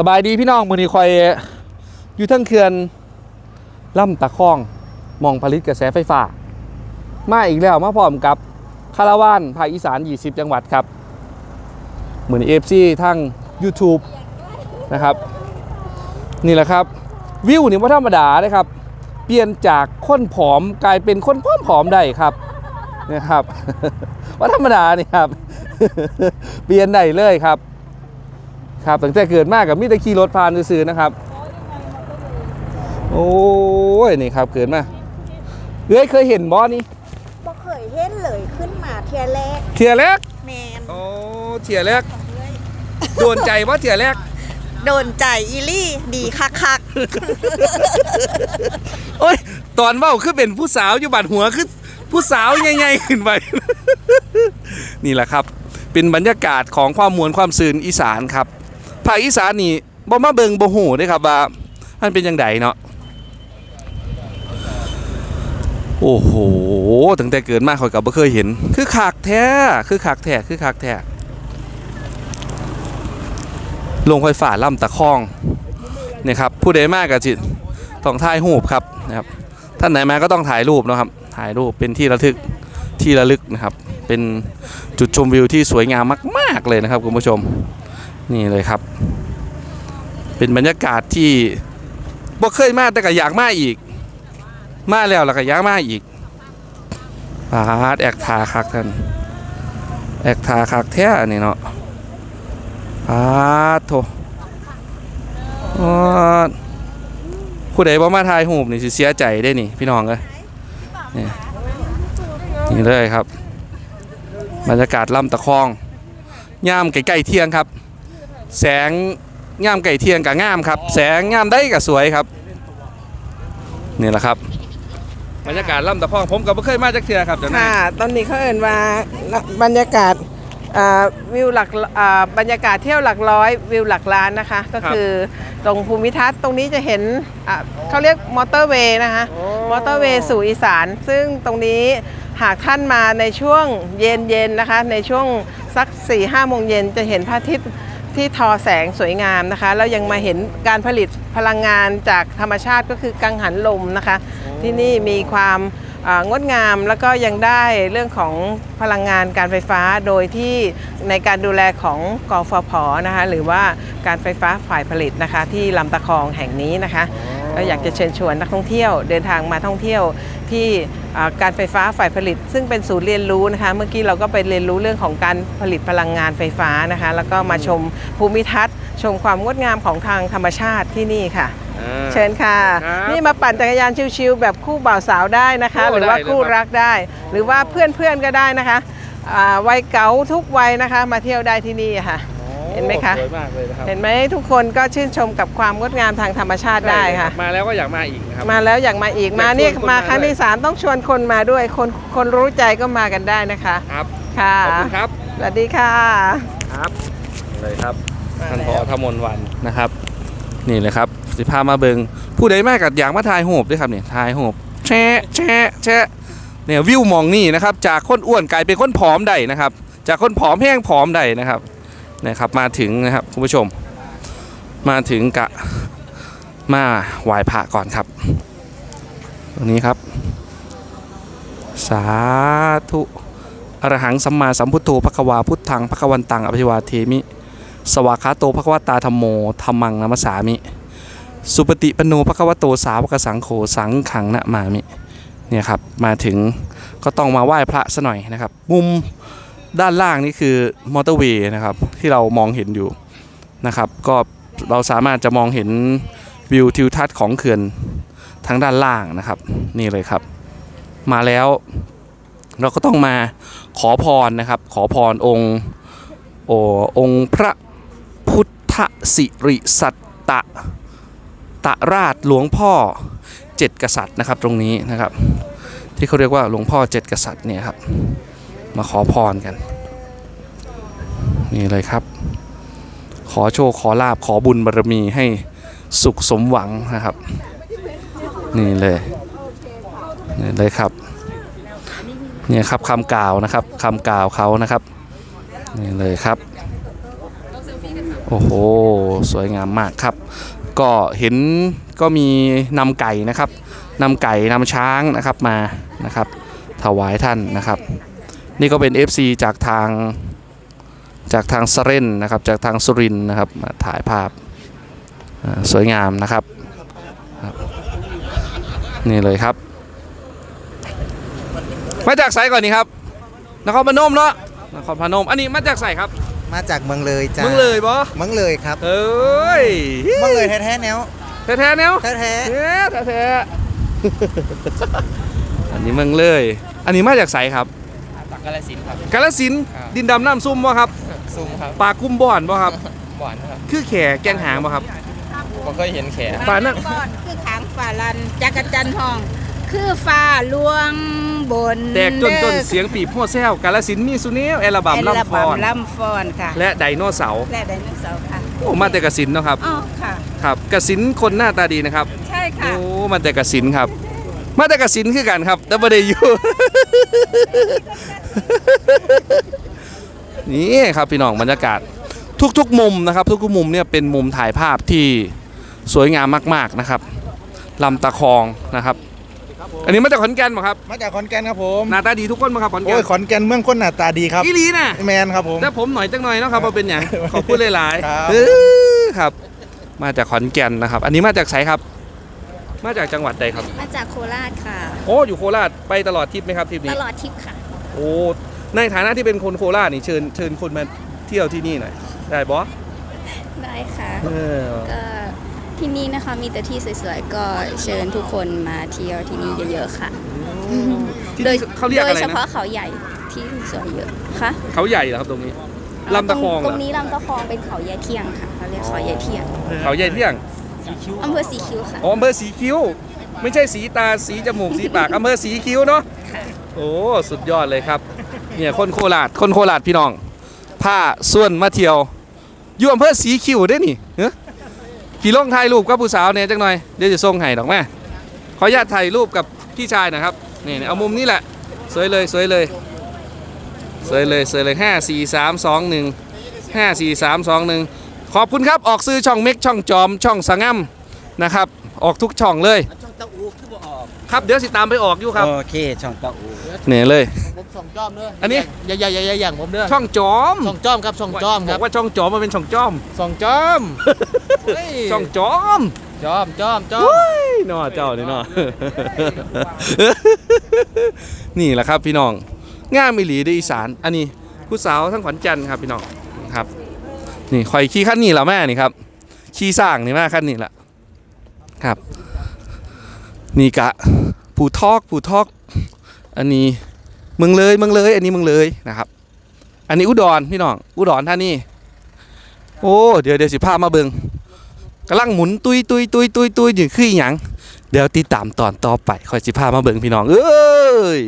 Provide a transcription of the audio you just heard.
สบายดีพี่น้องมือนี้คอยอยู่ทั้งเขื่อนล่ำตะคองมองผลิตกระแสไฟฟ้า มาอีกแล้วมาพร้อมกับคาราวานภาคอีสาน 20 จังหวัดครับ เหมือนเอฟซีทั้ง YouTube นะครับ นี่แหละครับ วิวนี่ว่าธรรมดาเลยครับ เปลี่ยนจากคนผอมกลายเป็นคนผอมผอมได้ครับนะครับว่าธรรมดานี่ครับ เปลี่ยนได้เลยครับ ครับตั้งแต่เกิดมากกับมิตรขี่รถผ่านซื่อๆนะครับ โอ้ยนี่ครับเกิดมาเอ้ยเคยเห็นบอนี่บ่เคยเห็นเลยขึ้นมาเทียแรกเทียแรกแมนโอ้เทียแรกโดนใจว่าเทียแรกโดนใจอีลี่ดีคักคักโอ้ยตอนเว่าคือเป็นผู้สาวอยู่บัดหัวคือผู้สาวใหญ่ๆขึ้นไป นี่แหละครับ เป็นบรรยากาศของความมวลความซื่นอีสานครับ ภาคอีสานนี่บ่มาเบิงบ่หูเด้ครับว่ามันเป็นยังไงเนาะโอ้โหตั้งแต่เกิดมาข่อยกับบ่เคยเห็น คือขากแท้คือขากแท้คือขากแท้ลงไฟฟ้าล่ำตะคองเนี่ยครับผู้ใดมากกับจิตต้องถ่ายรูปครับนะครับท่านไหนมาก็ต้องถ่ายรูปนะครับถ่ายรูปเป็นที่ระทึกที่ระลึกนะครับ เป็นจุดชมวิวที่สวยงามมาก ๆ เลยนะครับคุณผู้ชม นี่เลยครับ เป็นบรรยากาศที่บ่เคยมาแต่ก็อยากมาอีก มาแล้วแล้วก็อยากมาอีกปาดแอกทาคักท่านแอกทาคักแท้นี่เนาะปาดโถปาดผู้ใดบ่มาถ่ายรูปนี่สิเสียใจได้นี่ พี่น้องเอ้ยนี่เลยครับ บรรยากาศลำตะคองย่ามใกล้ๆเที่ยงครับ แสงย่ามไก่เที่ยงกับงามครับ แสงงามได้กับสวยครับนี่แหละครับบรรยากาศลำตะคองผมก็บ่เคยมาจากเทือครับเจ้านายค่ะ ตอนนี้เขาเอ่นว่าบรรยากาศอ่าวิวหลักอ่าบรรยากาศเที่ยวหลักร้อยวิวหลักล้านนะคะ ก็คือตรงภูมิทัศน์ตรงนี้จะเห็นอ่าเขาเรียกมอเตอร์เวย์นะคะมอเตอร์เวย์สู่อีสาน ซึ่งตรงนี้หากท่านมาในช่วงเย็นๆนะคะ ในช่วงสัก4ี่ห้าโมงเย็นจะเห็นพระอาทิตย์ ที่ทอแสงสวยงามนะคะแล้วยังมาเห็นการผลิตพลังงานจากธรรมชาติก็คือกังหันลมนะคะ ที่นี่มีความงดงามแล้วก็ยังได้เรื่องของพลังงานการไฟฟ้าโดยที่ในการดูแลของกฟผนะคะหรือว่าการไฟฟ้าฝ่ายผลิตนะคะที่ลำตะคองแห่งนี้นะคะ ก็อยากจะเชิญชวนนักท่องเที่ยว เดินทางมาท่องเที่ยวที่อ่าการไฟฟ้าฝ่ายผลิต ซึ่งเป็นศูนย์เรียนรู้นะคะเมื่อกี้เราก็ไปเรียนรู้เรื่องของการผลิตพลังงานไฟฟ้านะคะแล้วก็มาชมภูมิทัศน์ ชมความงดงามของทางธรรมชาติที่นี่ค่ะอ่าเชิญค่ะครับนี่มาปั่นจักรยานชิวๆแบบคู่บ่าวสาวได้นะคะโอ้หรือว่าได้เลยคู่ครับรักได้ หรือว่าเพื่อนๆก็ได้นะคะอ่าวัยเก๋าทุกวัยนะคะมาเที่ยวได้ที่นี่ค่ะเห็นไหมคะ สวยมากเลยนะครับเห็นไหมทุกคนก็ชื่นชมกับความงดงามทางธรรมชาติได้ค่ะ มาแล้วก็อยากมาอีกนะครับ มาแล้วอยากมาอีกอยากมานี่ชวนคนมามาครั้งด้วยที่สามต้องชวนคนมาด้วย คนคนรู้ใจก็มากันได้นะคะ ครับ ค่ะขอบคุณครับ สวัสดีค่ะ ครับเลยครับมาท่านแล้วพอธมนวันนะครับ นี่เลยครับสิพามาเบิงผู้ใดมากกับอยากมาถ่ายโหบด้วยครับเนี่ยถ่ายโหบแชะแชะแชะเนี่ยวิวมองนี่นะครับ จากคนอ้วนกลายเป็นคนผอมได้นะครับ จากคนผอมแห้งผอมได้นะครับ นะครับมาถึงนะครับคุณผู้ชม มาถึงกะมาไหว้พระก่อนครับ ตรงนี้ครับ สาธุอรหังสัมมาสัมพุทโธภควาพุทธังภควันตังอภิวาเทมิ สวากาโตภควตาธรรมโมธรรมังนัมสสามิ สุปฏิปนโนภควโตสาวกสังโฆสังขังนะมามิเนี่ยครับมาถึงก็ต้องมาไหว้พระซะหน่อยนะครับ มุม ด้านล่างนี่คือมอเตอร์เวย์นะครับที่เรามองเห็นอยู่นะครับก็เราสามารถจะมองเห็นวิวทิวทัศน์ของเขื่อนทางด้านล่างนะครับนี่เลยครับ มาแล้วเราก็ต้องมาขอพรนะครับ ขอพรองค์โอองค์พระพุทธสิริสัตตะตะราชหลวงพ่อเจ็ดกษัตริย์นะครับตรงนี้นะครับ ที่เขาเรียกว่าหลวงพ่อเจ็ดกษัตริย์เนี่ยครับ มาขอพรกัน นี่เลยครับ ขอโชคขอลาบขอบุญบารมีให้สุขสมหวังนะครับ นี่เลยนี่เลยครับเนี่ยครับคำกล่าวนะครับคำกล่าวเขานะครับนี่เลยครับโอ้โห สวยงามมากครับ ก็เห็นก็มีนำไก่นะครับนำไก่นำช้างนะครับมานะครับ ถวายท่านนะครับ นี่ก็เป็น FC จากทางจากทางสเรนนะครับจากทางสุรินทร์นะครับมาถ่ายภาพอ่าสวยงามนะครับครับ นี่เลยครับ มาจากไสก่อนนี่ครับนครพนมเนาะนครพนมอันนี้มาจากไสครับมาจากเมืองเลยจ้าเมืองเลยบ่เมืองเลยครับ เอ้ยเมืองเลยแท้ๆแนวแท้ๆเนาะแท้แท้แท้ๆอันนี้เมืองเลย อันนี้มาจากไสครับ กาลสินธุ์ครับ กาลสินธุ์ดินดำน้ำซุ่มบ่ครับซุงครับ ปลากุ้มบ่อนบ่ครับ หวานครับคือแขแกงหางบ่ครับ ผมเคยเห็นแขปลานั่นก่อนคือขางฝ่าลันจักรจันทร์ห้อง คือฟ้าลวงบนแตกจนจนเสียงปีบหัวแซวกาลสินธุ์มีสุเนลแอลบัมแอลลำฟอนบัมลำฟอนค่ะ และไดโนเสาร์และไดโนเสาร์ค่ะโอ้มาแต่กสินธุ์เนาะครับอ๋อค่ะ ครับกสินธุ์คนหน้าตาดีนะครับใช่ค่ะ โอ้มาแต่กสินธุ์ครับ มาแต่กสินธุ์คือกันครับ แต่บ่ได้อยู่นี่ครับพี่น้องบรรยากาศทุกๆ มุมนะครับ ทุกๆมุมเนี่ยเป็นมุมถ่ายภาพที่สวยงามมาก ๆนะครับลำตะคองนะครับ อันนี้มาจากขอนแก่นป่ะครับๆมาจากขอนแก่นครับผมหน้าตาดีทุกคนป่ะครับขอนแก่โอ้นยขอนแก่นเมืองคนหน้าตาดีครับอีหลีน่ะแมนครับผมแต่ผมหน่อยจังหน่อยเนาะครับว่าเป็นอย่างขอบคุณหลายครับๆเออครับมาจากขอนแก่นนะครับ อันนี้มาจากไสครับ มาจากจังหวัดใดครับ มาจากโคราชค่ะ โอ้อยู่โคราชไปตลอดทริปไหมครับทริปตนี้ลอดทริปค่ะ โอ้ในฐานะที่เป็นคนโคราชนี่เชิญเชิญคนมาเที่ยวที่นี่หน่อยได้บอสได้ค่ะ เออก็ที่นี่นะคะมีแต่ที่สวยๆ ก็เชิญทุกคนมาเที่ยวที่นี่เยอะๆค่ะ ที่โดยนี่เขาเรียกอะไรโดยเฉนะพาะเขาใหญ่ที่สวยเยอะค่ะเขาใหญ่เหรอครับตรงนี้ลำตะคองเหตรรองนี้ลำตะคองเป็นเขาใหญ่เที่ยงค่ะเขาเรียกเขาใหญ่เที่ยง เขาใหญ่เที่ยง อำเภอสีคิ้วค่ะ อ๋ออำเภอสีคิ้ว ไม่ใช่สีตาสีจมูกสีปากอำเภอสีคิ้วเนาะโอ้สุดยอดเลยครับเนี่ยคนโคราชคนโคราชพี่น้องผ้าส่วนมาเที่ยวอยู่อำเภอสีคิ้วได้นี่เฮ้ยพี่ลงถ่ายรูปกับผู้สาวเนี่ยจังหน่อยเดี๋ยวจะส่งให้ดอกแม่ขออนุญาตถ่ายรูปกับพี่ชายหนะครับนี่เอามุมนี้แหละสวยเลยสวยเลยสวยเลยสวยเลยห้าสี่สามสองหนึ่งห้าสี่สามสองหนึ่ง ขอบคุณครับออกซื้อช่องเม็กช่องจอมช่องสงง่ำนะครับ ออกทุกช่องเลย ช่องตะอูคือบ่ออกครับเดี๋ยวสิตามไปออกอยู่ครับโอเคช่องตะอูเนี่ยเลย ผมส่องจอมเด้ออันนี้ อย่าอย่าอย่าอย่าอย่างผมเด้อช่องจอมส่องจอมครับส่องจอมครับอกว่าช่องจอมมันเป็นช่องจอมส่องจอมเฮ้ยช่องจอมจอมจอมจอมเฮ้ยนอเจ้านี่นอนี่แหละครับพี่น้องงามอิหลีเดออีสาน อันนี้ผู้สาวทั้งขวัญจันทร์ครับพี่น้องครับ นี่คอยขี่ขั้นนี้ละแม่นี่ครับขี่สร้างนี่แม่ขั้นนี้ละครับ นี่กะผู้ทอกผู้ทอก อันนี้เมืองเลยเมืองเลย อันนี้เมืองเลยนะครับ อันนี้อุดรพี่น้องอุดรท่านี่โอ้เดี๋ยวเดี๋ยวสิพามาเบิงกำลังหมุนตุยตุยตุยตุยตุยอยู่คืออหยังเดี๋ยวติดตามตอนต่อไปคอยสิพามาเบิงพี่น้องเอ้ย